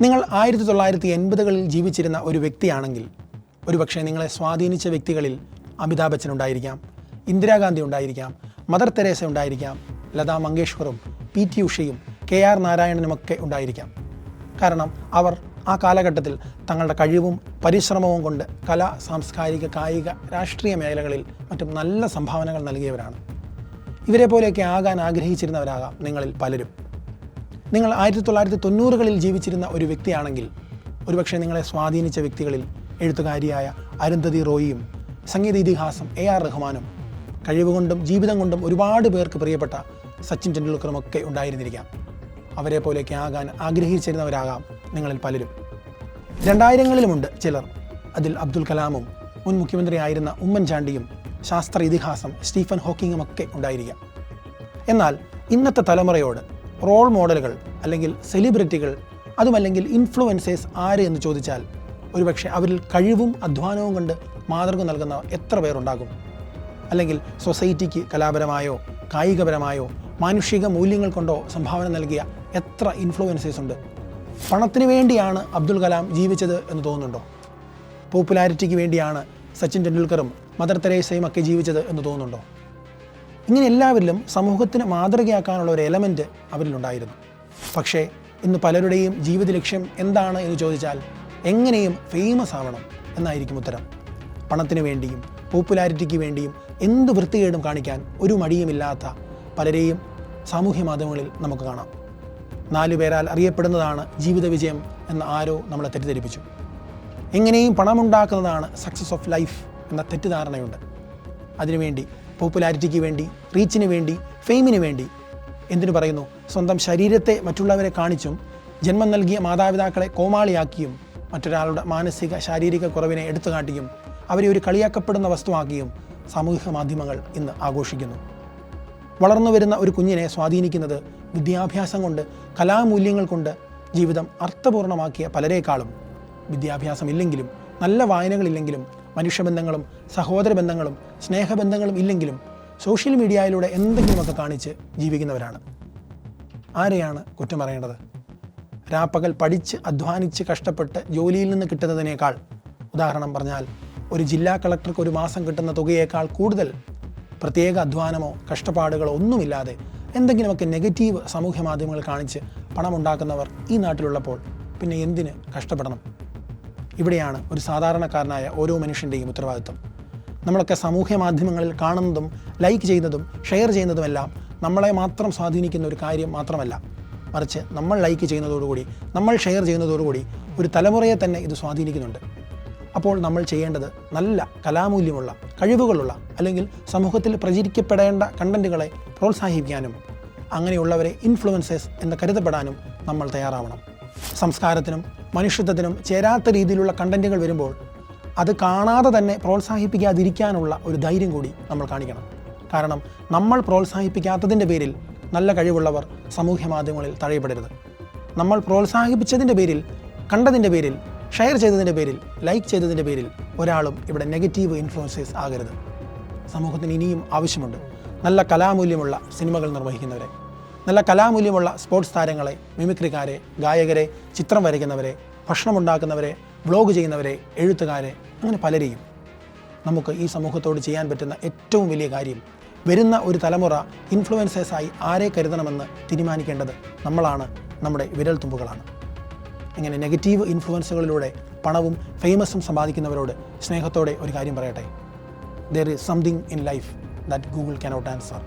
നിങ്ങൾ ആയിരത്തി തൊള്ളായിരത്തി എൺപതുകളിൽ ജീവിച്ചിരുന്ന ഒരു വ്യക്തിയാണെങ്കിൽ ഒരുപക്ഷെ നിങ്ങളെ സ്വാധീനിച്ച വ്യക്തികളിൽ അമിതാഭ് ബച്ചൻ ഉണ്ടായിരിക്കാം ഇന്ദിരാഗാന്ധി ഉണ്ടായിരിക്കാം മദർ തെരേസ ഉണ്ടായിരിക്കാം ലതാ മങ്കേഷ്കറും പി ടി ഉഷയും കെ ആർ നാരായണനുമൊക്കെ ഉണ്ടായിരിക്കാം. കാരണം അവർ ആ കാലഘട്ടത്തിൽ തങ്ങളുടെ കഴിവും പരിശ്രമവും കൊണ്ട് കല സാംസ്കാരിക കായിക രാഷ്ട്രീയ മേഖലകളിൽ മറ്റും നല്ല സംഭാവനകൾ നൽകിയവരാണ്. ഇവരെ പോലെയൊക്കെ ആകാൻ ആഗ്രഹിച്ചിരുന്നവരാകാം നിങ്ങളിൽ പലരും. നിങ്ങൾ ആയിരത്തി തൊള്ളായിരത്തി തൊണ്ണൂറുകളിൽ ജീവിച്ചിരുന്ന ഒരു വ്യക്തിയാണെങ്കിൽ ഒരുപക്ഷെ നിങ്ങളെ സ്വാധീനിച്ച വ്യക്തികളിൽ എഴുത്തുകാരിയായ അരുന്ധതി റോയിയും സംഗീത ഇതിഹാസം എ ആർ റഹ്മാനും കഴിവുകൊണ്ടും ജീവിതം കൊണ്ടും ഒരുപാട് പേർക്ക് പ്രിയപ്പെട്ട സച്ചിൻ ടെണ്ടുൽക്കറും ഒക്കെ ഉണ്ടായിരുന്നിരിക്കാം. അവരെ പോലെയൊക്കെ ആകാൻ ആഗ്രഹിച്ചിരുന്നവരാകാം നിങ്ങളിൽ പലരും. രണ്ടായിരങ്ങളിലുമുണ്ട് ചിലർ. അതിൽ അബ്ദുൽ കലാമും മുൻ മുഖ്യമന്ത്രിയായിരുന്ന ഉമ്മൻചാണ്ടിയും ശാസ്ത്ര ഇതിഹാസം സ്റ്റീഫൻ ഹോക്കിങ്ങും ഒക്കെ ഉണ്ടായിരിക്കാം. എന്നാൽ ഇന്നത്തെ തലമുറയോട് റോൾ മോഡലുകൾ അല്ലെങ്കിൽ സെലിബ്രിറ്റികൾ അതുമല്ലെങ്കിൽ ഇൻഫ്ലുവൻസേഴ്സ് ആര് എന്ന് ചോദിച്ചാൽ ഒരുപക്ഷെ അവരിൽ കഴിവും അധ്വാനവും കൊണ്ട് മാതൃക നൽകുന്ന എത്ര പേരുണ്ടാകും? അല്ലെങ്കിൽ സൊസൈറ്റിക്ക് കലാപരമായോ കായികപരമായോ മാനുഷിക മൂല്യങ്ങൾ കൊണ്ടോ സംഭാവന നൽകിയ എത്ര ഇൻഫ്ലുവൻസേഴ്സ് ഉണ്ട്? പണത്തിന് വേണ്ടിയാണ് അബ്ദുൽ കലാം ജീവിച്ചത് എന്ന് തോന്നുന്നുണ്ടോ? പോപ്പുലാരിറ്റിക്ക് വേണ്ടിയാണ് സച്ചിൻ ടെണ്ടുൽക്കറും മദർ തെരേസയും ഒക്കെ ജീവിച്ചത് എന്ന് തോന്നുന്നുണ്ടോ? ഇങ്ങനെ എല്ലാവരിലും സമൂഹത്തിന് മാതൃകയാക്കാനുള്ള ഒരു എലമെന്റ് അവരിലുണ്ടായിരുന്നു പക്ഷേ ഇന്ന് പലരുടെയും ജീവിത ലക്ഷ്യം എന്താണ് എന്ന് ചോദിച്ചാൽ എങ്ങനെയും ഫേമസ് ആവണം എന്നായിരിക്കും ഉത്തരം. പണത്തിന് വേണ്ടിയും പോപ്പുലാരിറ്റിക്ക് വേണ്ടിയും എന്ത് വൃത്തികേടും കാണിക്കാൻ ഒരു മടിയുമില്ലാത്ത പലരെയും സാമൂഹ്യ മാധ്യമങ്ങളിൽ നമുക്ക് കാണാം. നാലു പേരാൽ അറിയപ്പെടുന്നതാണ് ജീവിത വിജയം എന്ന് ആരോ നമ്മളെ തെറ്റിദ്ധരിപ്പിച്ചു. എങ്ങനെയും പണമുണ്ടാക്കുന്നതാണ് സക്സസ് ഓഫ് ലൈഫ് എന്ന തെറ്റിദ്ധാരണയുണ്ട്. അതിനുവേണ്ടി പോപ്പുലാരിറ്റിക്ക് വേണ്ടി റീച്ചിന് വേണ്ടി ഫെയിമിന് വേണ്ടി എന്തിനു പറയുന്നു? സ്വന്തം ശരീരത്തെ മറ്റുള്ളവരെ കാണിച്ചും ജന്മം നൽകിയ മാതാപിതാക്കളെ കോമാളിയാക്കിയും മറ്റൊരാളുടെ മാനസിക ശാരീരിക കുറവിനെ എടുത്തു കാട്ടിയും അവരെ ഒരു കളിയാക്കപ്പെടുന്ന വസ്തുവാക്കിയും സാമൂഹിക മാധ്യമങ്ങൾ ഇന്ന് ആഘോഷിക്കുന്നു. വളർന്നു വരുന്ന ഒരു കുഞ്ഞിനെ സ്വാധീനിക്കുന്നത് വിദ്യാഭ്യാസം കൊണ്ട് കലാമൂല്യങ്ങൾ കൊണ്ട് ജീവിതം അർത്ഥപൂർണമാക്കിയ പലരേക്കാളും. വിദ്യാഭ്യാസം ഇല്ലെങ്കിലും നല്ല വായനകളില്ലെങ്കിലും മനുഷ്യബന്ധങ്ങളും സഹോദര ബന്ധങ്ങളും സ്നേഹബന്ധങ്ങളും ഇല്ലെങ്കിലും സോഷ്യൽ മീഡിയയിലൂടെ എന്തെങ്കിലുമൊക്കെ കാണിച്ച് ജീവിക്കുന്നവരാണ്. ആരെയാണ് കുറ്റം പറയേണ്ടത്? രാപ്പകൽ പഠിച്ച് അധ്വാനിച്ച് കഷ്ടപ്പെട്ട് ജോലിയിൽ നിന്ന് കിട്ടുന്നതിനേക്കാൾ ഉദാഹരണം പറഞ്ഞാൽ ഒരു ജില്ലാ കളക്ടർക്ക് ഒരു മാസം കിട്ടുന്ന തുകയേക്കാൾ കൂടുതൽ പ്രത്യേക അധ്വാനമോ കഷ്ടപ്പാടുകളോ ഒന്നുമില്ലാതെ എന്തെങ്കിലുമൊക്കെ നെഗറ്റീവ് സാമൂഹ്യ മാധ്യമങ്ങൾ കാണിച്ച് പണമുണ്ടാക്കുന്നവർ ഈ നാട്ടിലുള്ളപ്പോൾ പിന്നെ എന്തിന് കഷ്ടപ്പെടണം? ഇവിടെയാണ് ഒരു സാധാരണക്കാരനായ ഓരോ മനുഷ്യന്റെയും ഉത്തരവാദിത്വം. നമ്മളൊക്കെ സാമൂഹ്യ മാധ്യമങ്ങളിൽ കാണുന്നതും ലൈക്ക് ചെയ്യുന്നതും ഷെയർ ചെയ്യുന്നതുമെല്ലാം നമ്മളെ മാത്രം സ്വാധീനിക്കുന്ന ഒരു കാര്യം മാത്രമല്ല. മറിച്ച് നമ്മൾ ലൈക്ക് ചെയ്യുന്നതോടുകൂടി നമ്മൾ ഷെയർ ചെയ്യുന്നതോടുകൂടി ഒരു തലമുറയെ തന്നെ ഇത് സ്വാധീനിക്കുന്നുണ്ട്. അപ്പോൾ നമ്മൾ ചെയ്യേണ്ടത് നല്ല കലാമൂല്യമുള്ള കഴിവുകളുള്ള അല്ലെങ്കിൽ സമൂഹത്തിൽ പ്രചരിക്കപ്പെടേണ്ട കണ്ടന്റുകളെ പ്രോത്സാഹിപ്പിക്കാനും അങ്ങനെയുള്ളവരെ ഇൻഫ്ലുവൻസേഴ്സ് എന്ന് കരുതപ്പെടാനും നമ്മൾ തയ്യാറാവണം. സംസ്കാരത്തിനും മനുഷ്യത്വത്തിനും ചേരാത്ത രീതിയിലുള്ള കണ്ടന്റുകൾ വരുമ്പോൾ അത് കാണാതെ തന്നെ പ്രോത്സാഹിപ്പിക്കാതിരിക്കാനുള്ള ഒരു ധൈര്യം കൂടി നമ്മൾ കാണിക്കണം. കാരണം നമ്മൾ പ്രോത്സാഹിപ്പിക്കാത്തതിന്റെ പേരിൽ നല്ല കഴിവുള്ളവർ സമൂഹ മാധ്യമങ്ങളിൽ തഴയപ്പെടരുത്. നമ്മൾ പ്രോത്സാഹിപ്പിച്ചതിന്റെ പേരിൽ കണ്ടതിന്റെ പേരിൽ ഷെയർ ചെയ്തതിന്റെ പേരിൽ ലൈക്ക് ചെയ്തതിന്റെ പേരിൽ ഒരാളും ഇവിടെ നെഗറ്റീവ് ഇൻഫ്ലുവൻസേഴ്സ് ആകരുത്. സമൂഹത്തിന് ഇനിയും ആവശ്യമുണ്ട്. നല്ല കലാമൂല്യമുള്ള സിനിമകൾ നിർവഹിക്കുന്നവരെ. നല്ല കലാമൂല്യമുള്ള സ്പോർട്സ് താരങ്ങളെ മിമിക്രിക്കാരെ ഗായകരെ ചിത്രം വരയ്ക്കുന്നവരെ ഭക്ഷണമുണ്ടാക്കുന്നവരെ വ്ളോഗ് ചെയ്യുന്നവരെ എഴുത്തുകാരെ അങ്ങനെ പലരെയും നമുക്ക് ഈ സമൂഹത്തോട് ചെയ്യാൻ പറ്റുന്ന ഏറ്റവും വലിയ കാര്യം വരുന്ന ഒരു തലമുറ ഇൻഫ്ലുവൻസേഴ്സായി ആരെ കരുതണമെന്ന് തീരുമാനിക്കേണ്ടത് നമ്മളാണ് നമ്മുടെ വിരൽത്തുമ്പുകളാണ് ഇങ്ങനെ നെഗറ്റീവ് ഇൻഫ്ലുവൻസുകളിലൂടെ പണവും ഫേമസും സമ്പാദിക്കുന്നവരോട് സ്നേഹത്തോടെ ഒരു കാര്യം പറയട്ടെ. There is something in life that Google cannot answer